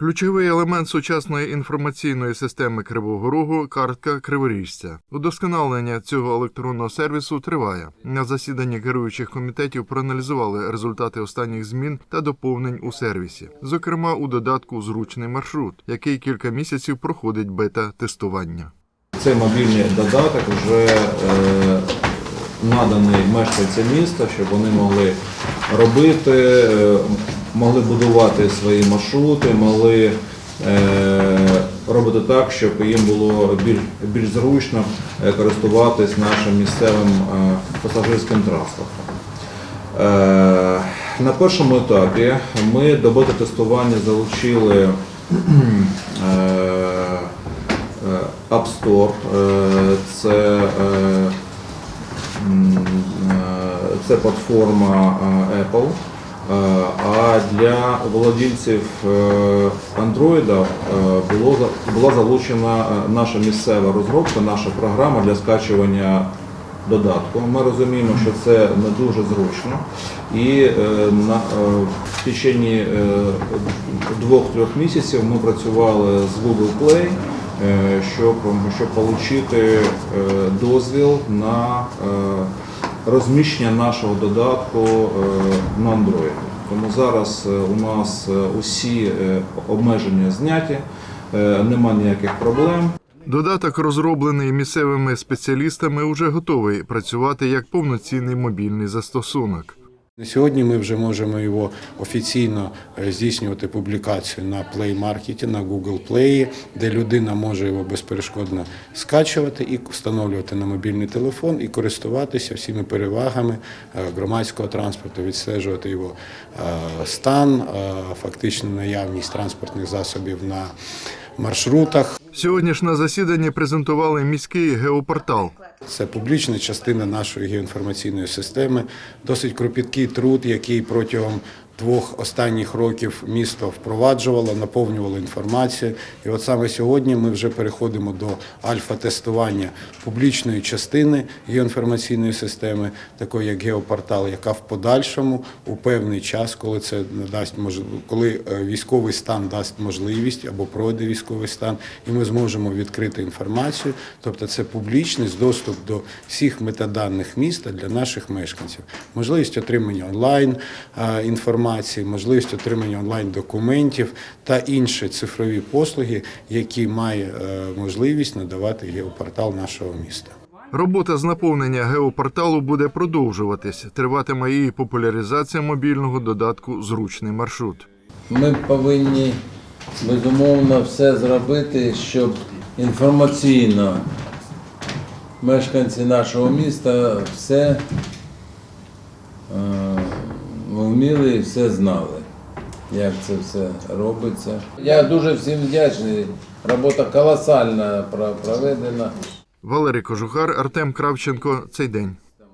Ключовий елемент сучасної інформаційної системи Кривого Рогу картка Криворіжця. Удосконалення цього електронного сервісу триває. На засіданні керуючих комітетів проаналізували результати останніх змін та доповнень у сервісі, зокрема у додатку Зручний маршрут, який кілька місяців проходить бета-тестування. Цей мобільний додаток вже е, наданий мешканцям міста, щоб вони могли робити, е, могли будувати свої маршрути, могли е, робити так, щоб їм було більш, більш зручно е, користуватись нашим місцевим е, пасажирським транспортом. На першому етапі ми до бета-тестування залучили App Store, це, це платформа Apple. Е, для володільців е, Android е, за- була залучена е, наша місцева розробка, наша програма для скачування додатку. Ми розуміємо, що це не дуже зручно. І е, е, в течение е, двох-трьох місяців ми працювали з Google Play, е, щоб, щоб отримати дозвіл на е, розміщення нашого додатку е, на Android. Тому зараз е, у нас е, усі е, обмеження зняті, нема ніяких проблем. Додаток, розроблений місцевими спеціалістами, уже готовий працювати як повноцінний мобільний застосунок. Сьогодні ми вже можемо його офіційно е, здійснювати публікацію на Play Market, на Google Play, де людина може його безперешкодно скачувати і встановлювати на мобільний телефон і користуватися всіми перевагами е, громадського транспорту, відстежувати його е, стан, фактичну наявність транспортних засобів на маршрутах. Сьогодні ж на засіданні презентували міський геопортал. Це публічна частина нашої геоінформаційної системи, досить кропіткий труд, який протягом двох останніх років місто впроваджувало, наповнювало інформацією. І от саме сьогодні ми вже переходимо до альфа-тестування публічної частини геоінформаційної системи, такої як геопортал, яка в подальшому у певний час, коли це надасть мож... коли е, військовий стан дасть можливість або пройде військовий стан, і ми зможемо відкрити інформацію. Тобто це публічність, доступ до всіх метаданих міста для наших мешканців, можливість отримання онлайн е, інформації, можливість отримання онлайн документів та інші цифрові послуги, які має е, можливість надавати геопортал нашого міста. Робота з наповнення геопорталу буде продовжуватись. Триватиме і популяризація мобільного додатку Зручний маршрут. Ми повинні безумовно все зробити, щоб інформаційно мешканці нашого міста все вміли і все знали, як це все робиться. Я дуже всім вдячний. Робота колосальна про- проведена. Валерій Кожухар, Артем Кравченко. Цей день.